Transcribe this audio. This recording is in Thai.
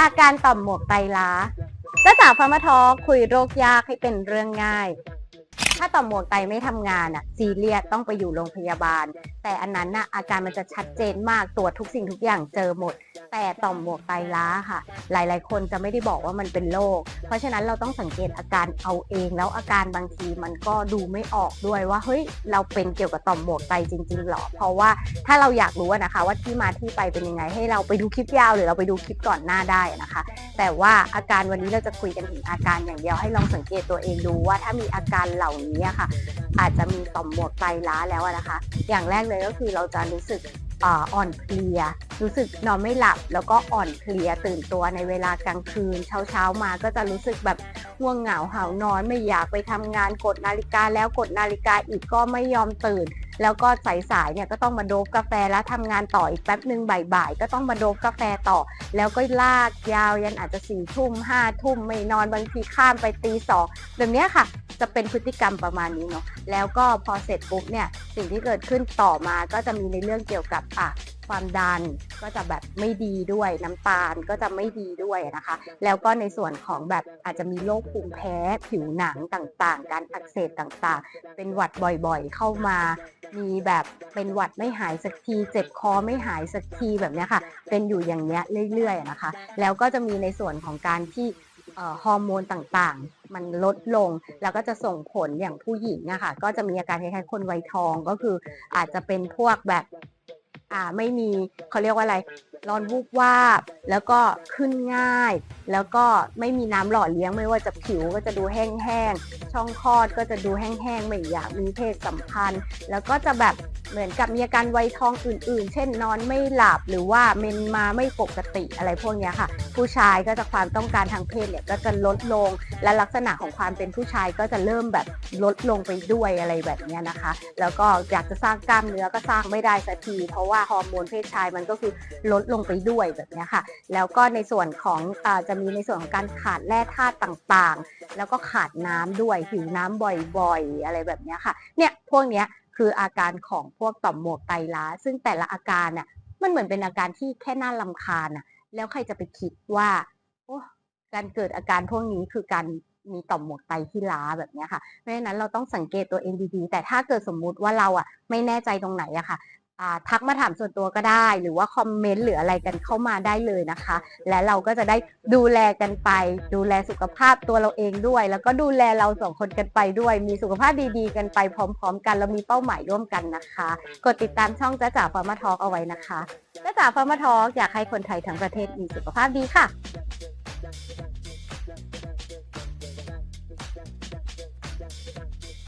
อาการต่อมหมวกไตล้าจ้าจ๋าฟาร์มาทอคุยโรคยากให้เป็นเรื่องง่าย ถ้าต่อมหมวกไตไม่ทำงานอะซีเรียสต้องไปอยู่โรงพยาบาล แต่อันนั้นน่ะอาการมันจะชัดเจนมากตรวจทุกสิ่งทุกอย่างเจอหมด แต่ต่อมหมวกไตล้าค่ะ หลาย ๆ คนจะไม่ได้บอกว่ามันเป็นโรค เพราะฉะนั้นเราต้องสังเกตอาการเอาเอง แล้วอาการบางทีมันก็ดูไม่ออกด้วยว่าเฮ้ยเราเป็นเกี่ยวกับต่อมหมวกไตจริง ๆหรอ เพราะว่าถ้าเราอยากรู้นะคะ ว่าที่มาที่ไปเป็นยังไง ให้เราไปดูคลิปยาวหรือเราไปดูคลิปก่อนหน้าได้นะคะ แต่ว่าอาการวันนี้เราจะคุยกันถึงอาการอย่างเดียวให้ลองสังเกตตัวเองดูว่าถ้ามีอาการเหล่านี้ค่ะ อาจจะมีต่อมหมวกไตล้าแล้วนะคะ อย่างแรกเลยก็คือเราจะรู้สึก อ่อนเพลีย รู้สึกนอนไม่หลับ แล้วก็อ่อนเพลียตื่นตัวในเวลากลางคืน เช้าเช้าๆมาก็จะรู้สึกแบบง่วงเหงาหานอนไม่อยากไปทำงานกดนาฬิกาแล้วกดนาฬิกาอีกก็ไม่ยอมตื่น แล้วก็สายๆเนี่ยก็ต้องมาโดบกาแฟแล้วทำงานต่ออีกแป๊บหนึ่งบ่ายๆก็ต้องมาโดบกาแฟต่อ แล้วก็ลากยาวยันอาจจะสี่ทุ่มห้าทุ่มไม่นอนบางทีข้ามไปตีสองแบบนี้ค่ะ จะเป็นพฤติกรรมประมาณนี้เนาะแล้วก็พอเสร็จปุ๊บเนี่ยสิ่งที่เกิดขึ้นต่อมาก็จะมีในเรื่องเกี่ยวกับอะความดันก็จะแบบไม่ดีด้วยน้ำตาลก็จะไม่ดีด้วยนะคะ แล้วก็ในส่วนของแบบอาจจะมีโรคภูมิแพ้ผิวหนังต่างๆ การอักเสบต่างๆ เป็นหวัดบ่อยๆ เข้ามา มีแบบเป็นหวัดไม่หายสักที เจ็บคอไม่หายสักทีแบบนี้ค่ะ เป็นอยู่อย่างเนี้ยเรื่อยๆนะคะ แล้วก็จะมีในส่วนของการที่ฮอร์โมนต่างๆ มันลดลง แล้วก็จะส่งผลอย่างผู้หญิงอะค่ะ ก็จะมีอาการคล้ายๆคนวัยทองก็คืออาจจะเป็นพวกแบบอ่าไม่มีเขาเรียกว่าอะไรร้อนวูบวาบ แล้วก็ขึ้นง่าย แล้วก็ไม่มีน้ำหล่อเลี้ยงไม่ว่าจะผิวก็จะดูแห้งๆช่องคลอดก็จะดูแห้งๆไม่อยากมีเพศสัมพันธ์ แล้วก็จะแบบเหมือนกับมีอาการไวทองอื่น ๆ เช่นนอนไม่หลับหรือว่าเมนมาไม่ปกติอะไรพวกนี้ค่ะ ผู้ชายก็จะความต้องการทางเพศเนี่ยก็จะลดลง และลักษณะของความเป็นผู้ชายก็จะเริ่มแบบลดลงไปด้วยอะไรแบบนี้นะคะ แล้วก็อยากจะสร้างกล้ามเนื้อก็สร้างไม่ได้สักที เพราะว่าฮอร์โมนเพศชายมันก็คือลดลงไปด้วยแบบนี้ค่ะ แล้วก็ในส่วนของอจะมีในส่วนของการขาดแร่ธาตุต่างๆ แล้วก็ขาดน้ำด้วยหิวน้ำบ่อยๆ อะไรแบบนี้ค่ะ เนี่ยพวกเนี้ย คืออาการของพวกต่อมหมวกไตล้า ซึ่งแต่ละอาการน่ะมันเหมือนเป็นอาการที่แค่น่าลำคาญน่ะ แล้วใครจะไปคิดว่าโอ้การเกิดอาการพวกนี้คือการมีต่อมหมวกไตที่ล้าแบบนี้ค่ะเพราะฉะนั้นเราต้องสังเกตตัวเองดีๆ แต่ถ้าเกิดสมมุติว่าเราอะไม่แน่ใจตรงไหนอะค่ะ ทักมาถามส่วนตัวก็ได้ หรือว่าคอมเมนต์หรืออะไรกันเข้ามาได้เลยนะคะ และเราก็จะได้ดูแลกันไป ดูแลสุขภาพตัวเราเองด้วย แล้วก็ดูแลเราสองคนกันไปด้วย มีสุขภาพดีๆ กันไปพร้อม ๆ กันแล้วมีเป้าหมายร่วมกันนะคะ กดติดตามช่องจ้าจ๋าฟาร์มาทอล์กเอาไว้นะคะจ้าจ๋าฟาร์มาทอล์กอยากให้คนไทยทั้งประเทศมีสุขภาพดีค่ะ